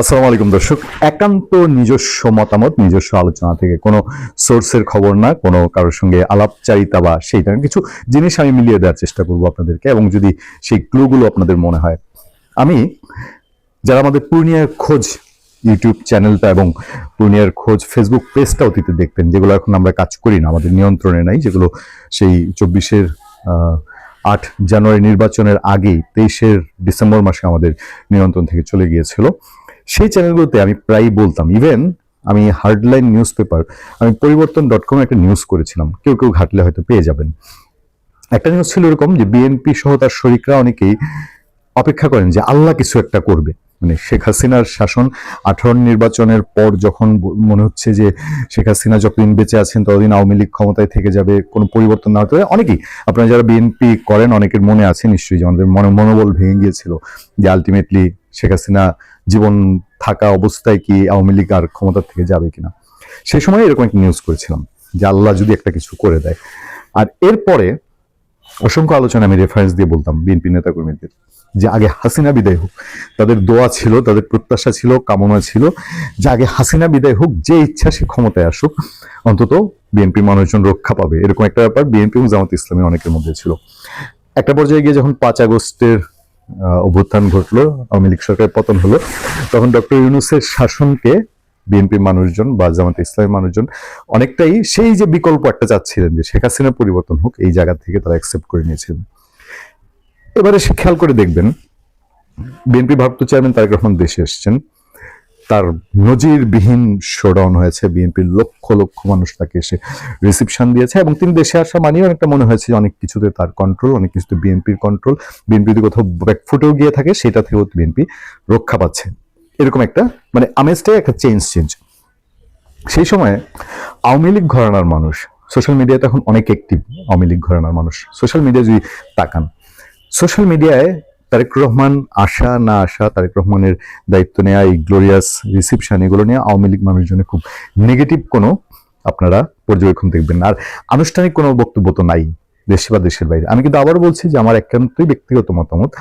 আসসালামু আলাইকুম দর্শক। একান্ত নিজস্ব মতামত, নিজস্ব আলোচনা থেকে কোনো সোর্সের খবর না, কোনো কারোর সঙ্গে আলাপচারিতা বা সেই ধরনের কিছু জিনিস আমি মিলিয়ে দেওয়ার চেষ্টা করব আপনাদেরকে এবং যদি সেই ক্লুগুলো আপনাদের মনে হয়। আমি, যারা আমাদের পূর্ণিয়ার খোঁজ ইউটিউব চ্যানেলটা এবং পূর্ণিয়ার খোঁজ ফেসবুক পেজটা অতীতে দেখতেন যেগুলো এখন আমরা কাজ করি না, আমাদের নিয়ন্ত্রণে নাই, যেগুলো সেই চব্বিশের আট জানুয়ারি নির্বাচনের আগেই তেইশের ডিসেম্বর মাসে আমাদের নিয়ন্ত্রণ থেকে চলে গিয়েছিল। সেই চ্যানেলগুলোতে আমি প্রায়ই বলতাম ইভেন আমি হার্ডলাইন নিউজ পেপার আমি পরিবর্তন ডট কম একটা নিউজ করেছিলাম। কেউ কেউ ঘাটলে হয়তো পেয়ে যাবেন। একটা নিউজ ছিল এরকম যে বিএনপি সহ তার শরিকরা অনেকেই অপেক্ষা করেন যে আল্লাহ কিছু একটা করবে। মানে শেখ হাসিনার শাসন আঠারো নির্বাচনের পর যখন মনে হচ্ছে যে শেখ হাসিনা যতদিন বেঁচে আছেন, ততদিন আওয়ামী লীগ ক্ষমতায় থেকে যাবে, কোনো পরিবর্তন না হতে অনেকেই, আপনারা যারা বিএনপি করেন, অনেকের মনে আছে নিশ্চয়ই যে আমাদের মনে মনোবল ভেঙে গিয়েছিল যে আলটিমেটলি শেখ হাসিনা জীবন থাকা অবস্থায় কি আওয়ামী লীগ আর ক্ষমতা থেকে যাবে কিনা। সেই সময় এরকম একটা নিউজ করেছিলাম যে আল্লাহ যদি একটা কিছু করে দেয়। আর এরপরে অসংখ্য আলোচনা আমি রেফারেন্স দিয়ে বলতাম বিএনপি নেতাকর্মীদের। যে আগে হাসিনা বিদায় হোক। তাদের দোয়া ছিল, তাদের প্রত্যাশা ছিল, কামনা ছিল যে আগে হাসিনা বিদায় হোক, যে ইচ্ছা সে ক্ষমতায় আসুক। অন্তত বিএনপি মানুষজন রক্ষা পাবে। এরকম একটা ব্যাপার বিএনপি এবং জামাত ইসলামী অনেকের মধ্যে ছিল। একটা পর্যায়ে গিয়ে যখন পাঁচ আগস্টের অভ্যুত্থান ঘটলো, আওয়ামী লীগ সরকারের পতন হলো, তখন ডক্টর ইউনুসের শাসনকে বিএনপির মানুষজন বা জামাত ইসলামের মানুষজন অনেকটাই সেই যে বিকল্প একটা চাচ্ছিলেন যে শেখ হাসিনার পরিবর্তন হোক, এই জায়গা থেকে তারা অ্যাকসেপ্ট করে নিয়েছিলেন। এবারে সে খেয়াল করে দেখবেন, বিএনপি ভারপ্রাপ্ত চেয়ারম্যান তারেক রহমান দেশে এসেছেন। তার নজিরবিহীন শোডাউন হয়েছে, বিএনপির লক্ষ লক্ষ মানুষ তাকে এসে রিসিপশন দিয়েছে এবং তিনি দেশে আসা মানেই অনেকটা মনে হয়েছে অনেক কিছুতে তার কন্ট্রোল অনেক কিছুতে বিএনপির কন্ট্রোল বিএনপি যদি কোথাও ব্যাকফুটেও গিয়ে থাকে, সেটা থেকেও বিএনপি রক্ষা পাচ্ছে। এরকম একটা মানে আমেজটাই একটা চেঞ্জ চেঞ্জ সেই সময়ে আওয়ামী লীগ ঘরানার মানুষ সোশ্যাল মিডিয়াতে এখন অনেক অ্যাক্টিভ আওয়ামী লীগ ঘরানার মানুষ। সোশ্যাল মিডিয়া যদি তাকান সোশ্যাল মিডিয়ায় তারেক রহমান আসা না আসা, তারেক রহমানের দায়িত্ব নেওয়া এই গ্লোরিয়াস রিসিপশন এগুলো নিয়ে আওয়ামী লীগ মানুষজনের খুব নেগেটিভ কোনো আপনারা পর্যবেক্ষণ দেখবেন আর আনুষ্ঠানিক কোনো বক্তব্য তো নাই দেশে বা দেশের বাইরে। আমি কিন্তু আবার বলছি যে আমার একান্তই ব্যক্তিগত মতামত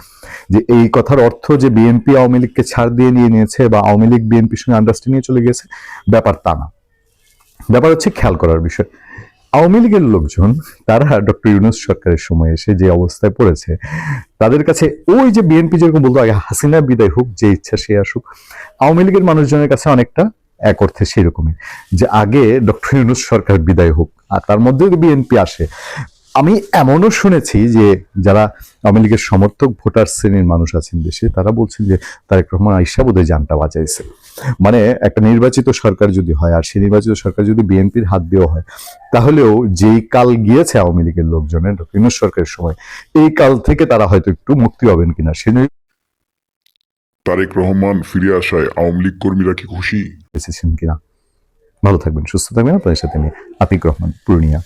যে এই কথার অর্থ যে বিএনপি আওয়ামী লীগকে ছাড় দিয়ে নিয়ে নিয়েছে বা আওয়ামী লীগ বিএনপির সঙ্গে আন্ডারস্ট্যান্ডিং চলে গেছে, ব্যাপার তা না। ব্যাপার হচ্ছে খেয়াল করার বিষয়। আওয়ামী লীগের লোকজন, তারা ডক্টর ইউনুস সরকারের সময় এসে যে অবস্থায় পড়েছে, তাদের কাছে ওই যে বিএনপি যেরকম বলতো, আগে হাসিনা বিদায় হোক, যে ইচ্ছা সে আসুক, আওয়ামী লীগের মানুষজনের কাছে অনেকটা এক অর্থে সেরকমই যে আগে ডক্টর ইউনুস সরকার বিদায় হোক, আর তার মধ্যে বিএনপি আসে। আমি এমনও শুনেছি যে যারা আওয়ামী লীগের সমর্থক ভোটার শ্রেণির মানুষ আছেন দেশে তারা বলছেন যে তারেক রহমান আইসা বোধহয় জানটা বাঁচাইছে। মানে একটা নির্বাচিত সরকার যদি হয় আর সেই নির্বাচিত সরকার যদি বিএনপির হাত দেওয়া হয় তাহলেও যেই কাল গিয়েছে আওয়ামী লীগের লোকজনের ইউনুস সরকারের সময় এই কাল থেকে তারা হয়তো একটু মুক্তি পাবেন কিনা সে তারেক রহমান ফিরে আসায় আওয়ামী লীগ কর্মীরা কি খুশি? এসেছেন কিনা? ভালো থাকবেন সুস্থ থাকবেন। আপনাদের সাথে আমি আতিক রহমান পূর্ণিয়া